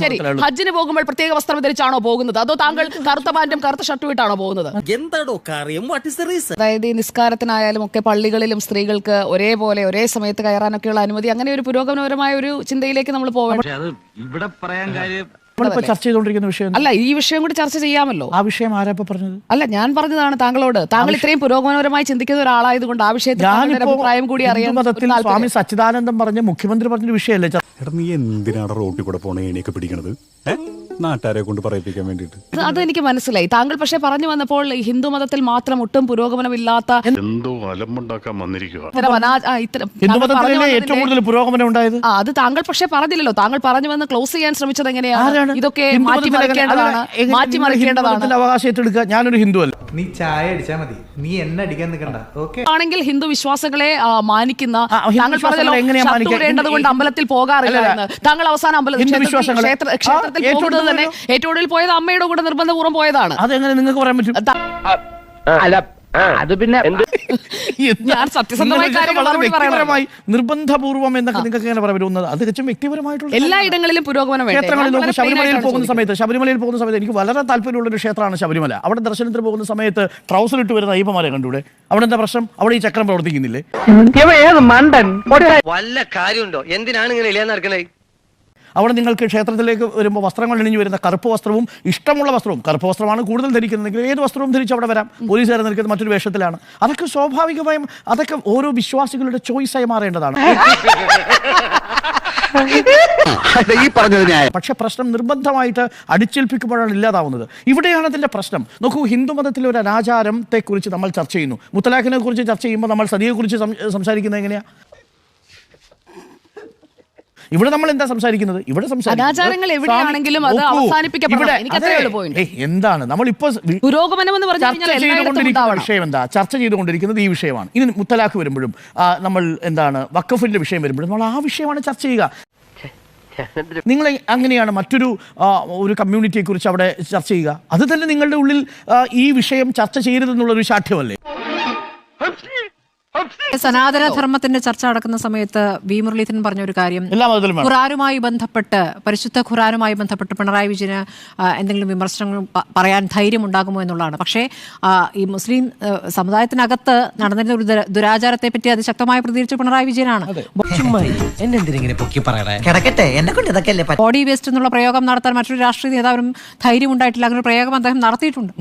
ശരി? ഹജ്ജിന് പോകുമ്പോൾ പ്രത്യേക വസ്ത്രം ധരിച്ചാണോ പോകുന്നത്? അതോ താങ്കൾ കറുത്ത പാന്റും കറുത്ത ഷർട്ടും ഇട്ടാണോ പോകുന്നത്? എന്താടോ കാര്യം വാട്ട് ഇസ് ദ റീസൺ അതായത് ഈ നിസ്കാരത്തിനായാലും ഒക്കെ പള്ളികളിലും സ്ത്രീകൾക്ക് ഒരേപോലെ ഒരേ സമയത്ത് കയറാനൊക്കെയുള്ള അനുമതി അങ്ങനെ ഒരു പുരോഗമനപരമായ ഒരു ചിന്തയിലേക്ക് നമ്മൾ പോകണം ഇവിടെ പറയാൻ കാര്യം നമ്മളിപ്പോ ചർച്ച ചെയ്തുകൊണ്ടിരിക്കുന്ന വിഷയം അല്ല ഈ വിഷയം കൂടി ചർച്ച ചെയ്യാമല്ലോ. ആ വിഷയം ആരാ ഇപ്പൊ പറഞ്ഞത്? അല്ല ഞാൻ പറഞ്ഞതാണ് താങ്കളോട്. താങ്കൾ ഇത്രയും പുരോഗമനപരമായി ചിന്തിക്കുന്ന ഒരാളായതുകൊണ്ട് ആ വിഷയത്തിൽ അഭിപ്രായം കൂടി അറിയാം ഒരു ഹിന്ദുമതത്തിൽ സ്വാമി സച്ചിദാനന്ദം പറഞ്ഞ മുഖ്യമന്ത്രി പറഞ്ഞ വിഷയമല്ലേ നീ എന്തിനാണ് റോട്ടിൽ കൂടെ പോണേ ഏണിയൊക്കെ പിടിക്കണത്? നാട്ടുകാരെ കൊണ്ട് പറയിപ്പിക്കാൻ വേണ്ടിട്ട് അത് അതെനിക്ക് മനസ്സിലായി. താങ്കൾ പക്ഷെ പറഞ്ഞു വന്നപ്പോൾ ഹിന്ദു മതത്തിൽ മാത്രം ഒട്ടും പുരോഗമനമില്ലാത്ത എന്തോ അലമ്പുണ്ടാക്കാൻ വന്നിരിക്കുക ഏറ്റവും കൂടുതൽ പുരോഗമനം ഉണ്ടായത്? അത് താങ്കൾ പക്ഷെ പറഞ്ഞില്ലല്ലോ. താങ്കൾ പറഞ്ഞു വന്ന് ക്ലോസ് ചെയ്യാൻ ശ്രമിച്ചത് എങ്ങനെയാണ്? ഇതൊക്കെ മാറ്റിമറിക്കേണ്ടതാണ് അവകാശം ഏറ്റെടുക്കുക? ഞാനൊരു ഹിന്ദു അല്ല. നീ ചായ അടിച്ചാ മതി. നീ എന്നെ അടിക്കാൻ നിൽക്കണ്ട. ഓക്കെ? ആണെങ്കിൽ ഹിന്ദു വിശ്വാസങ്ങളെ മാനിക്കുന്ന താങ്കൾ പറഞ്ഞല്ലോ കൊണ്ട് അമ്പലത്തിൽ പോകാറില്ല താങ്കൾ അവസാനം അമ്പലത്തിൽ ഹിന്ദു വിശ്വാസങ്ങളെ- ക്ഷേത്ര- പോകുന്നത് തന്നെ ഏറ്റവും കൂടുതൽ പോയത് അമ്മയുടെ കൂടെ നിർബന്ധപൂർവം പോയതാണ്. അതെങ്ങനെ നിങ്ങൾക്ക് പറയാൻ പറ്റും? അത് പിന്നെ ഞാൻ സത്യസന്ധമായി. നിർബന്ധപൂർവം എന്നൊക്കെ നിങ്ങൾക്ക് എങ്ങനെ പറയാൻ പറ്റുന്നത് അത് തികച്ചും വ്യക്തിപരമായിട്ടുള്ള എല്ലാ ഇടങ്ങളിലും പുരോഗമനം ക്ഷേത്രങ്ങളിലും ശബരിമലയിൽ പോകുന്ന സമയത്ത് ശബരിമലയിൽ പോകുന്ന സമയത്ത് എനിക്ക് വളരെ താല്പര്യമുള്ള ഒരു ക്ഷേത്രമാണ് ശബരിമല. അവിടെ ദർശനത്തിന് പോകുന്ന സമയത്ത് ട്രൗസർ ഇട്ട് വരുന്ന അയ്യപ്പമാരെ കണ്ടൂടെ? അവിടെ എന്താ പ്രശ്നം? അവിടെ ഈ ചക്രം പ്രവർത്തിക്കുന്നില്ലേ? വല്ല കാര്യമുണ്ടോ? എന്തിനാണ് ഇങ്ങനെ ഇല്ലാന്ന് നടക്കണേ? അവിടെ നിങ്ങൾക്ക് ക്ഷേത്രത്തിലേക്ക് വരുമ്പോൾ വസ്ത്രങ്ങൾ അണിഞ്ഞു വരുന്ന കറുപ്പ് വസ്ത്രവും ഇഷ്ടമുള്ള വസ്ത്രവും കറുപ്പ് വസ്ത്രമാണ് കൂടുതൽ ധരിക്കുന്നതെങ്കിൽ ഏത് വസ്ത്രവും ധരിച്ച് അവിടെ വരാം. പോലീസുകാരെ നിൽക്കുന്ന മറ്റൊരു വേഷത്തിലാണ്. അതൊക്കെ സ്വാഭാവികമായും അതൊക്കെ ഓരോ വിശ്വാസികളുടെ ചോയ്സായി മാറേണ്ടതാണ്. ഈ പറഞ്ഞത് ന്യായം. പക്ഷെ പ്രശ്നം നിർബന്ധമായിട്ട് അടിച്ചേൽപ്പിക്കുമ്പോഴാണ് ഇല്ലാതാവുന്നത്. ഇവിടെയാണ് അതിന്റെ പ്രശ്നം. നോക്കൂ ഹിന്ദു മതത്തിലെ ഒരു അനാചാരത്തെ കുറിച്ച് നമ്മൾ ചർച്ച ചെയ്യുന്നു. മുത്തലാഖിനെ കുറിച്ച് ചർച്ച ചെയ്യുമ്പോൾ നമ്മൾ സതിയെ കുറിച്ച് സംസാരിക്കുന്നത് എങ്ങനെയാ? ഇവിടെ നമ്മൾ എന്താ സംസാരിക്കുന്നത്? ഇവിടെ സംസാരിക്കുന്നത് എവിടെയാണെങ്കിലും അത് അവസാനിപ്പിക്കപ്പെടണം. എനിക്ക് എന്താണ്? നമ്മളിപ്പോ ഇപ്പോൾ പുരോഗമനം എന്ന് ചർച്ച ചെയ്തുകൊണ്ടിരിക്കുന്ന വിഷയം എന്താ? ചർച്ച ചെയ്തുകൊണ്ടിരിക്കുന്നത് ഈ വിഷയമാണ്. ഇനി മുത്തലാഖ് വരുമ്പോഴും നമ്മൾ എന്താണ് വക്കഫിന്റെ വിഷയം വരുമ്പോഴും നമ്മൾ ആ വിഷയമാണ് ചർച്ച ചെയ്യുക. നിങ്ങൾ അങ്ങനെയാണ് മറ്റൊരു ഒരു കമ്മ്യൂണിറ്റിയെ കുറിച്ച് അവിടെ ചർച്ച ചെയ്യുക. അത് തന്നെ നിങ്ങളുടെ ഉള്ളിൽ ഈ വിഷയം ചർച്ച ചെയ്യരുതെന്നുള്ള ഒരു ശാഠ്യമല്ലേ? സനാതന ധർമ്മത്തിന്റെ ചർച്ച നടക്കുന്ന സമയത്ത് വി മുരളീധരൻ പറഞ്ഞ ഒരു കാര്യം ഖുറാനുമായി ബന്ധപ്പെട്ട് പരിശുദ്ധ ഖുറാനുമായി ബന്ധപ്പെട്ട് പിണറായി വിജയന് എന്തെങ്കിലും വിമർശനങ്ങൾ പറയാൻ ധൈര്യം ഉണ്ടാകുമോ എന്നുള്ളതാണ്. പക്ഷേ ഈ മുസ്ലിം സമുദായത്തിനകത്ത് നടന്നിരുന്ന ഒരു ദുരാചാരത്തെ പറ്റി അതിശക്തമായി പ്രതികരിച്ച പിണറായി വിജയനാണ്. ബോഡി വേസ്റ്റ് എന്നുള്ള പ്രയോഗം നടത്താൻ മറ്റൊരു രാഷ്ട്രീയ നേതാവിനും ധൈര്യം ഉണ്ടായിട്ടില്ല അങ്ങനെ പ്രയോഗം അദ്ദേഹം നടത്തിയിട്ടുണ്ട്.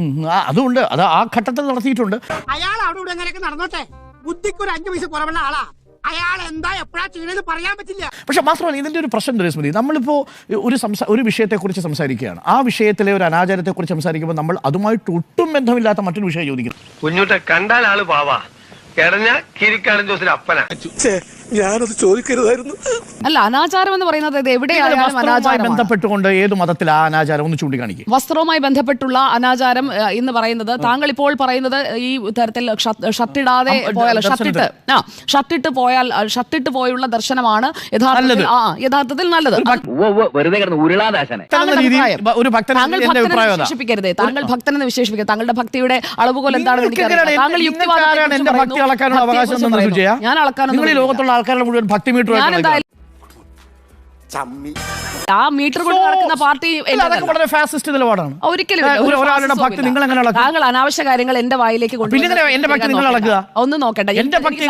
അതുകൊണ്ട് അത് ആ ഘട്ടത്തിൽ നടത്തിയിട്ടുണ്ട്. അയാൾ അവിടെ നടന്നോട്ടെ? ബുദ്ധിക്ക് ഒരു അഞ്ചു പൈസ കുറവുള്ള ആളാ. അയാൾ എന്താ എപ്പോഴാ ചെയ്യണെന്ന് പറയാൻ പറ്റില്ല. പക്ഷെ മാത്രമല്ല ഇതിന്റെ ഒരു പ്രശ്നം എന്താ സ്മൃതി നമ്മളിപ്പോൾ ഒരു സംസാ ഒരു വിഷയത്തെക്കുറിച്ച് സംസാരിക്കുകയാണ്. ആ വിഷയത്തിലെ ഒരു അനാചാരത്തെക്കുറിച്ച് സംസാരിക്കുമ്പോൾ നമ്മൾ അതുമായിട്ട് ഒട്ടും ബന്ധമില്ലാത്ത മറ്റൊരു വിഷയം ചോദിക്കുന്നു. കുഞ്ഞുട്ടെ കണ്ടാൽ ആൾ പാവാ. കിടഞ്ഞ കിരിക്കാടൻ ജോസിന് അപ്പന. ഞാനത് ചോദിക്കരുതായിരുന്നു അല്ല അനാചാരം എന്ന് പറയുന്നത് എവിടെയാണ് എവിടെയായാലും വസ്ത്രവുമായി ബന്ധപ്പെട്ടുകൊണ്ട് ഏത് മതത്തിൽ ആ അനാചാരം ഒന്ന് ചൂണ്ടിക്കാണിക്കും വസ്ത്രവുമായി ബന്ധപ്പെട്ടുള്ള അനാചാരം എന്ന് പറയുന്നത് താങ്കൾ ഇപ്പോൾ പറയുന്നത് ഈ തരത്തിൽ ഷർട്ട്- ഷർട്ടിടാതെ പോയാൽ. ഷർട്ടിട്ട് ആ ഷർട്ടിട്ട് പോയാൽ ആ, ഷർട്ടിട്ട് പോയുള്ള ദർശനമാണ് യഥാർത്ഥത്തിൽ നല്ലത്. ആ യഥാർത്ഥത്തിൽ നല്ലത് വെറുതെ കിടന്ന് ഉരുളാദാശനെ എന്ന താങ്കളുടെ രീതിയിൽ അഭിപ്രായം. ബ- ഒരു ഭക്തൻ താങ്കൾ എന്റെ ഭക്തനെന്ന് അഭിപ്രായം അതാ. വിശേഷിപ്പിക്കരുതേ താങ്കൾ ഭക്തനെന്ന് വിശേഷിപ്പിക്കുക താങ്കളുടെ ഭക്തിയുടെ അളവുകോൽ എന്താണെന്ന് നിങ്ങൾക്ക് താങ്കൾ എന്റെ- യുക്തിവാദത്തെ നിങ്ങൾക്ക് ആരാണ് എന്റെ ഭക്തി പറയുന്നു, അളക്കാനുള്ള അവകാശം ഭക്തിയെക്കുറിച്ച് തന്നത് പറയുന്നു. സുജയ? ഞാൻ അളക്കാനൊന്നും നിങ്ങൾ ഈ ലോകത്തുള്ള ആൾക്കാരുടെ മുഴുവൻ ഭക്തി മീറ്റർ ആ മീറ്റർ കൊണ്ട് നടക്കുന്ന പാർട്ടി വളരെ ഫാസിസ്റ്റ് നിലപാടാണ്. ഒരിക്കലും ഒരാളുടെ ഭക്തി നിങ്ങൾ എങ്ങനെ അളക്കും? താങ്കൾ അനാവശ്യ കാര്യങ്ങൾ എന്റെ വായിലേക്ക് പിന്നെ കൊണ്ടുവന്ന് എന്റെ ഭക്തി നിങ്ങൾ അളക്കുക? ഒന്ന് നോക്കട്ടെ. എന്റെ ഭക്തി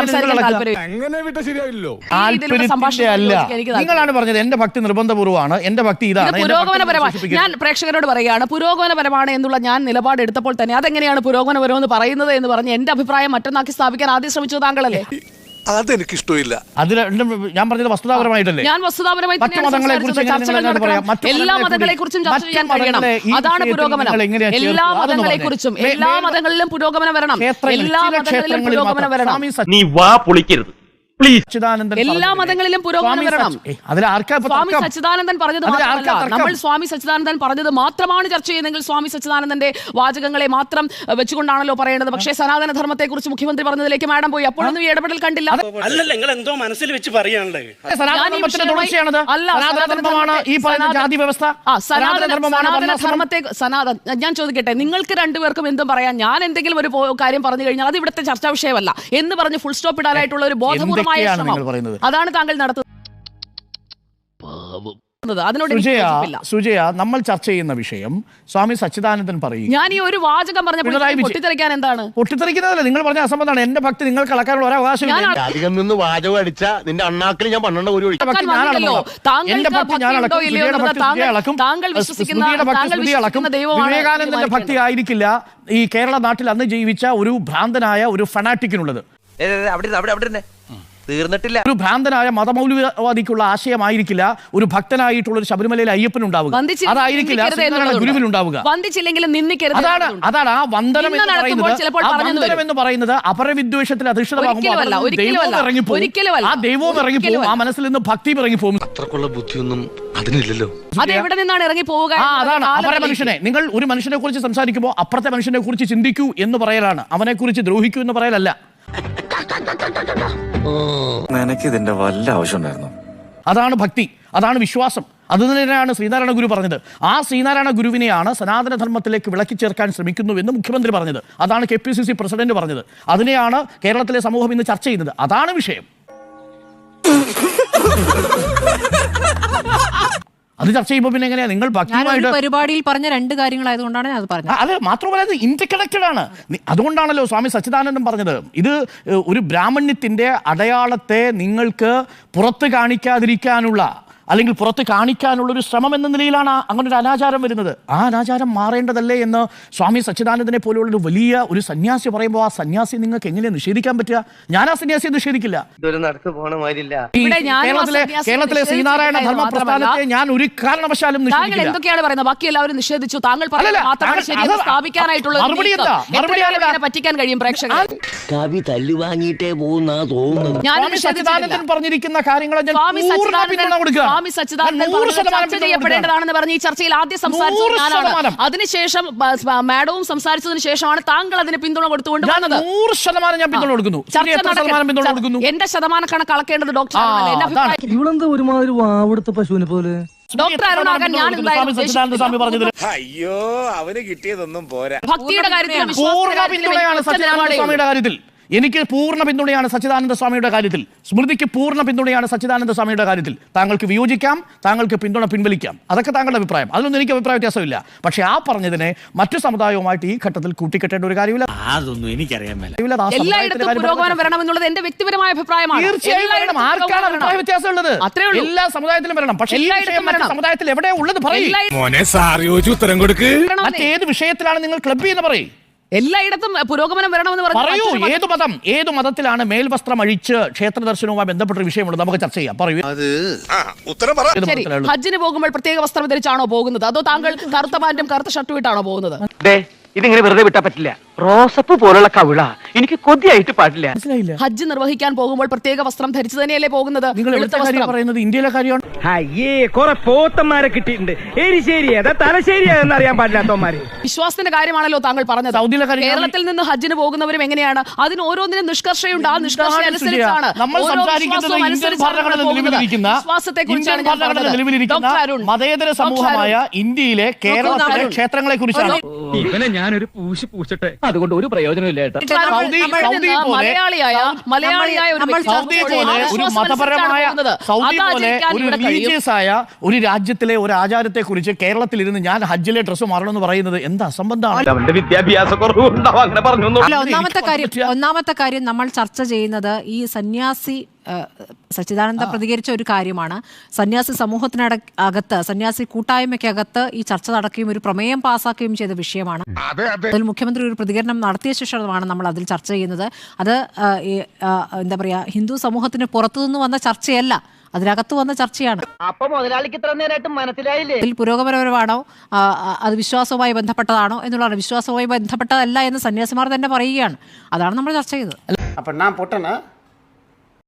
നിങ്ങളാണ് പറഞ്ഞത് എന്റെ ഭക്തി നിർബന്ധപൂർവമാണ്. എന്റെ ഭക്തി ഇതാണ്. പുരോഗമനപരമാണ് ഞാൻ പ്രേക്ഷകരോട് പറയുകയാണ്. പുരോഗമനപരമാണ് എന്നുള്ള ഞാൻ നിലപാട് എടുത്തപ്പോൾ തന്നെ അതെങ്ങനെയാണ് പുരോഗമനപരം എന്ന് പറയുന്നത് എന്ന് പറഞ്ഞ് എന്റെ അഭിപ്രായം മറ്റൊന്നാക്കി സ്ഥാപിക്കാൻ ആദ്യം ശ്രമിച്ചത് താങ്കളല്ലേ? അതെനിക്കിഷ്ടമില്ല. അതിൽ രണ്ടും ഞാൻ പറഞ്ഞത് വസ്തുതാപരമായിട്ടല്ലേ? ഞാൻ വസ്തുതാപരമായി മറ്റു തന്നെയാണ് മതങ്ങളെ ചർച്ചകൾ നടക്കണം. മറ്റു എല്ലാ മതങ്ങളെ മതങ്ങളെ കുറിച്ചും ചർച്ച മറ്റു ചെയ്യാൻ കഴിയണം. മതങ്ങളെ ഈ അതാണ് വിഷയത്തിൽ പുരോഗമനം. നിങ്ങൾ എങ്ങനെയാ ചേർക്കുക? എല്ലാ അതൊന്ന് മതങ്ങളെ കുറിച്ചും എല്ലാ മേ- മതങ്ങളിലും പുരോഗമനം വരണം. ക്ഷേത്രങ്ങളിൽ എല്ലാ ചില മതങ്ങളിലും ക്ഷേത്രങ്ങളിൽ പുരോഗമനം മാത്രം. വരണം. സ്വാമി നീ വാ പൊളിക്കരുത്. എല്ലാ മതങ്ങളിലും പുരോഗമനം സ്വാമി വരണം. സച്ചിദാനന്ദൻ പറഞ്ഞത് മാത്രമല്ല. നമ്മൾ സ്വാമി സച്ചിദാനന്ദൻ പറഞ്ഞത് മാത്രമാണ് ചർച്ച ചെയ്യുന്നതെങ്കിൽ സ്വാമി സച്ചിദാനന്ദന്റെ വാചകങ്ങളെ മാത്രം വെച്ചുകൊണ്ടാണല്ലോ പറയേണ്ടത്. പക്ഷേ സനാതന ധർമ്മത്തെ കുറിച്ച് മുഖ്യമന്ത്രി പറഞ്ഞതിലേക്ക് മാഡം പോയി. അപ്പോഴൊന്നും ഈ ഇടപെടൽ കണ്ടില്ല. അല്ലല്ല നിങ്ങൾ എന്തോ മനസ്സിൽ വെച്ച് പറയാനുള്ളത് ഞാൻ ചോദിക്കട്ടെ നിങ്ങൾക്ക് രണ്ടുപേർക്കും എന്തും പറയാം? ഞാൻ എന്തെങ്കിലും ഒരു കാര്യം പറഞ്ഞു കഴിഞ്ഞാൽ അത് ഇവിടുത്തെ ചർച്ചാ വിഷയമല്ല. എന്ന് പറഞ്ഞ് ഫുൾ സ്റ്റോപ്പ് ഇടാനായിട്ടുള്ള ഒരു ബോധപൂർവമായ ശ്രമം. പറയുന്നത്? അതാണ് താങ്കൾ നടത്തുന്നത്. അതിനോട് സുജയ. നമ്മൾ ചർച്ച ചെയ്യുന്ന വിഷയം സ്വാമി സച്ചിദാനന്ദൻ പറയും. ഞാൻ ഈ ഒരു വാചകം പറഞ്ഞപ്പോൾ പൊട്ടിത്തെറിക്കാൻ എന്താണ്? പൊട്ടിത്തെറിക്കുന്നതല്ല? നിങ്ങൾ പറഞ്ഞ അസംബന്ധമാണ്. എന്റെ ഭക്തി നിങ്ങൾ കളക്കാനുള്ള ഒരു അധികം നിന്ന് വാചകം അടിച്ച നിന്റെ അണ്ണാക്കിൽ ഞാൻ ഒരു വിവേകാനന്ദന്റെ ഭക്തി ആയിരിക്കില്ല. ഈ കേരള നാട്ടിൽ അന്ന് ജീവിച്ച ഒരു ഭ്രാന്തനായ ഒരു ഫനാറ്റിക്കിനുള്ളത് അവിടെ അവിടെ അവിടെ തീർന്നിട്ടില്ല ഒരു ഭ്രാന്തനായ മതമൗലികവാദിക്കുള്ള ആശയമായിരിക്കില്ല ഒരു ഭക്തനായിട്ടുള്ള ഒരു ശബരിമലയിൽ അയ്യപ്പൻ ഉണ്ടാവുക അതായിരിക്കില്ല. ഗുരുവിൽ ഉണ്ടാവുക അതാണ്. അതാണ് ആ വന്ദനം എന്ന് പറയുന്നത്. എന്ന് പറയുന്നത് അപരവിദ്വേഷത്തിൽ അധിഷ്ഠിതമാകുമ്പോൾ ദൈവവും ഇറങ്ങിപ്പോകും. ആ ദൈവവും ഇറങ്ങിപ്പോകും ആ. മനസ്സിൽ നിന്ന് ഭക്തിയും ഇറങ്ങിപ്പോകും അത്രക്കുള്ള ബുദ്ധിയൊന്നും അതിനില്ലല്ലോ അതെവിടെ നിന്നാണ് ഇറങ്ങി പോവുക അതാണ് അവരെ. മനുഷ്യനെ നിങ്ങൾ ഒരു മനുഷ്യനെ കുറിച്ച് സംസാരിക്കുമ്പോൾ അപ്പുറത്തെ മനുഷ്യനെ കുറിച്ച് ചിന്തിക്കൂ എന്ന് പറയലാണ് അവനെ കുറിച്ച് ദ്രോഹിക്കൂ എന്ന് പറയലല്ല നിനക്ക് ഇതിന്റെ വല്ല ആവശ്യമുണ്ടായിരുന്നു അതാണ് ഭക്തി അതാണ് വിശ്വാസം. അത് തന്നെയാണ് ശ്രീനാരായണ ഗുരു പറഞ്ഞത്. ആ ശ്രീനാരായണ ഗുരുവിനെയാണ് സനാതനധർമ്മത്തിലേക്ക് വിളക്കി ചേർക്കാൻ ശ്രമിക്കുന്നു എന്ന് മുഖ്യമന്ത്രി പറഞ്ഞത്. അതാണ് K P C C president പറഞ്ഞത്. അതിനെയാണ് കേരളത്തിലെ സമൂഹം ഇന്ന് ചർച്ച ചെയ്യുന്നത്. അതാണ് വിഷയം. അത് ചർച്ച ചെയ്യുമ്പോൾ പിന്നെ എങ്ങനെയാ? നിങ്ങൾ ഭക്തിയുമായിട്ട് പരിപാടിയിൽ പറഞ്ഞ രണ്ട് കാര്യങ്ങളായതുകൊണ്ടാണ് ഞാൻ അത് പറഞ്ഞത്. അതെ അത് മാത്രമല്ല അത് ഇന്റർകണക്റ്റഡ് ആണ്. അതുകൊണ്ടാണല്ലോ സ്വാമി സച്ചിദാനന്ദൻ പറഞ്ഞത്. ഇത് ഒരു ബ്രാഹ്മണ്യത്തിന്റെ അടയാളത്തെ നിങ്ങൾക്ക് പുറത്ത് കാണിക്കാതിരിക്കാനുള്ള അല്ലെങ്കിൽ പുറത്ത് കാണിക്കാനുള്ള ഒരു ശ്രമം എന്ന നിലയിലാണ് അങ്ങനെ ഒരു അനാചാരം വരുന്നത്. ആ അനാചാരം മാറേണ്ടതല്ലേ എന്ന് സ്വാമി സച്ചിദാനന്ദനെ പോലെയുള്ള ഒരു വലിയ ഒരു സന്യാസി പറയുമ്പോൾ ആ സന്യാസി നിങ്ങൾക്ക് എങ്ങനെ നിഷേധിക്കാൻ പറ്റുക? ഞാൻ ആ സന്യാസിയെ നിഷേധിക്കില്ല. കേരളത്തിലെ കേരളത്തിലെ ശ്രീനാരായണ ധർമ്മ പ്രസ്ഥാനത്തെ ഞാൻ ഒരു കാരണവശാലും താങ്കൾ എന്തൊക്കെയാണ് പറയുന്നത്? ബാക്കി എല്ലാവരും നിഷേധിച്ചു. താങ്കൾ സ്ഥാപിക്കാനായിട്ടുള്ള മറുപടി എന്താ? മറുപടി കാലം പറ്റിക്കാൻ കഴിയും പ്രേക്ഷകർ കവി തല്ലു വാങ്ങിയിട്ടേ പോകുന്ന തോന്നുന്നത്. ഞാൻ സച്ചിദാനന്ദൻ പറഞ്ഞിരിക്കുന്ന കാര്യങ്ങളെ ഞാൻ സ്വാമി സച്ചിദാനന്ദൻ പിന്തുണ കൊടുക്കുക സ്വാമി സച്ചിദാനന്ദൻ ചർച്ച ചെയ്യപ്പെടേണ്ടതാണെന്ന് പറഞ്ഞ് ഈ ചർച്ചയിൽ ആദ്യം സംസാരിച്ചത് ഞാനാണ്. അതിനുശേഷം മാഡവും സംസാരിച്ചതിന് ശേഷമാണ് താങ്കൾ അതിന് പിന്തുണ കൊടുത്തുകൊണ്ട് വന്നത്. നൂറ് ശതമാനം ഞാൻ പിന്തുണ കൊടുക്കുന്നു. പിന്തുണ കൊടുക്കുന്നു? എന്റെ ശതമാനം കണക്ക് അളക്കേണ്ടത് ഡോക്ടർ ഇവളെന്ത് ഒരുമാതിരി വാവെടുത്ത പശുവിനെ പോലെ? ഡോക്ടർ അരുണാകൻ ഞാൻ അയ്യോ അവന് കിട്ടിയതൊന്നും പോരാ. ഭക്തിയുടെ കാര്യത്തിൽ. എനിക്ക് പൂർണ പിന്തുണയാണ് സച്ചിദാനന്ദ സ്വാമിയുടെ കാര്യത്തിൽ. സ്മൃതിക്ക് പൂർണ പിന്തുണയാണ് സച്ചിദാനന്ദ സ്വാമിയുടെ കാര്യത്തിൽ. താങ്കൾക്ക് വിയോജിക്കാം താങ്കൾക്ക് പിന്തുണ പിൻവലിക്കാം. അതൊക്കെ താങ്കളുടെ അഭിപ്രായം. അതിലൊന്നും എനിക്ക് അഭിപ്രായ വ്യത്യാസമില്ല. പക്ഷേ ആ പറഞ്ഞതിനെ മറ്റു സമുദായവുമായിട്ട് ഈ ഘട്ടത്തിൽ കൂട്ടിക്കെട്ടേണ്ട ഒരു കാര്യമില്ല. അതൊന്നും എനിക്കറിയാൻ മേല. കാര്യമില്ല. അത് ആ സമുദായത്തിന്റെ എല്ലായിടത്തും കാര്യം പുരോഗമനം പറഞ്ഞാൽ വരണം എന്നുള്ളത് എന്റെ വ്യക്തിപരമായ അഭിപ്രായമാണ്. തീർച്ചയായും വരണം. ആർക്കാണ് അഭിപ്രായ. എല്ലാ സമുദായത്തിലും വരണം. പക്ഷേ. സമുദായത്തിൽ എവിടെ ഉള്ളത് പറയും. മറ്റേത് വിഷയത്തിലാണ് നിങ്ങൾ ക്ലബ് ചെയ്യുന്ന പറയും. എല്ലായിടത്തും പുരോഗമനം വരണമെന്ന് പറഞ്ഞ് പറയൂ ഏത് മതം? ഏത് മതത്തിലാണ് മേൽവസ്ത്രം അഴിച്ച് ക്ഷേത്ര ദർശനവുമായി ബന്ധപ്പെട്ട വിഷയമുള്ളത്? നമുക്ക് ചർച്ച ചെയ്യാം. പറയൂ. ആ ഉത്തരം ഹജ്ജിന് പോകുമ്പോൾ പ്രത്യേക വസ്ത്രം ധരിച്ചാണോ പോകുന്നത്? അതോ താങ്കൾ കറുത്ത പാന്റും കറുത്ത ഷർട്ടും ഇട്ടാണോ പോകുന്നത്? ഇതിങ്ങനെ വെറുതെ വിട്ടാ പറ്റില്ല. റോസപ്പ് പോലുള്ള കവിള എനിക്ക് കൊതിയായിട്ട് പാടില്ല. മനസ്സിലായില്ല. ഹജ്ജ് നിർവഹിക്കാൻ പോകുമ്പോൾ പ്രത്യേക വസ്ത്രം ധരിച്ചു തന്നെയല്ലേ പോകുന്നത്? നിങ്ങൾ വെളുത്ത എവിടുത്തെ കാര്യം വസ്ത്രം. പറയുന്നത് ഇന്ത്യയിലെ കാര്യമാണ്. അയ്യേ കൊറേ പോത്തന്മാരെ കിട്ടിയിട്ടുണ്ട്. എരിശ്ശേരി ഏതാ തലശ്ശേരി പാടില്ലാത്തവന്മാര്. വിശ്വാസത്തിന്റെ കാര്യമാണല്ലോ താങ്കൾ പറഞ്ഞത്. സൗദിയിലെ കാര്യം കേരളത്തിൽ നിന്ന് ഹജ്ജിന് പോകുന്നവരും എങ്ങനെയാണ്? അതിന് ഓരോന്നിനും നിഷ്കർഷയുണ്ട്. ആ നിഷ്കർഷ എന്താണ് അനുസരിച്ചാണ് സുജയ? നമ്മൾ ഓരോ സംസാരിക്കുന്നത് വിശ്വാസവും ഇന്ത്യൻ അനുസരിച്ചാണ് ഭരണഘടന പോകുന്നത്. നിലവിലിരിക്കുന്ന വിശ്വാസത്തെക്കുറിച്ചാണ് ഇന്ത്യൻ ഞാൻ ഭരണഘടന പറഞ്ഞത്. നിലവിലിരിക്കുന്ന ഡോക്ടർ അരുൺ, മതേതര ഡോക്ടർ സമൂഹമായ ഇന്ത്യയിലെ കേരളത്തിലെ അരുൺ. ക്ഷേത്രങ്ങളെ കുറിച്ചാണ് ഇവനെ ഞാനൊരു പൂശി പൂശട്ടെ. അതുകൊണ്ട് ഒരു പ്രയോജനമില്ല ഏട്ടാ. നമ്മൾ- നമ്മൾ സൗദി പോലെ- മലയാളിയായ മലയാളിയായ ഒരു വ്യക്തി സൗദി പോലെ ഒരു മതപരമായ സൗദി പോലെ ഒരു റിലീജിയസ് ആയ ഒരു രാജ്യത്തിലെ ഒരു ആചാരത്തെ കുറിച്ച് കേരളത്തിൽ ഇരുന്ന് ഞാൻ ഹജ്ജിലെ ഡ്രസ്സ് മാറണം എന്ന് പറയുന്നത് എന്താ അസംബന്ധമാണ് വിദ്യാഭ്യാസ ഒന്നാമത്തെ കാര്യം ഒന്നാമത്തെ കാര്യം നമ്മൾ ചർച്ച ചെയ്യുന്നത് ഈ സന്യാസി സച്ചിദാനന്ദ പ്രതികരിച്ച ഒരു കാര്യമാണ്. സന്യാസി സമൂഹത്തിനട അകത്ത് സന്യാസി കൂട്ടായ്മയ്ക്കകത്ത് ഈ ചർച്ച നടക്കുകയും ഒരു പ്രമേയം പാസാക്കുകയും ചെയ്ത വിഷയമാണ്. അതിൽ മുഖ്യമന്ത്രി ഒരു പ്രതികരണം നടത്തിയ ശേഷമാണ് നമ്മൾ അതിൽ ചർച്ച ചെയ്യുന്നത്. അത് എന്താ പറയാ ഹിന്ദു സമൂഹത്തിന് പുറത്തുനിന്ന് വന്ന ചർച്ചയല്ല അതിനകത്ത് വന്ന ചർച്ചയാണ്. ഇത്ര ഇതിൽ പുരോഗമനപരമാണോ അത് വിശ്വാസവുമായി ബന്ധപ്പെട്ടതാണോ എന്നുള്ളതാണ്. വിശ്വാസവുമായി ബന്ധപ്പെട്ടതല്ല എന്ന് സന്യാസിമാർ തന്നെ പറയുകയാണ്. അതാണ് നമ്മൾ ചർച്ച ചെയ്തത് അപ്പൊ ഞാൻ പൊട്ടനാ?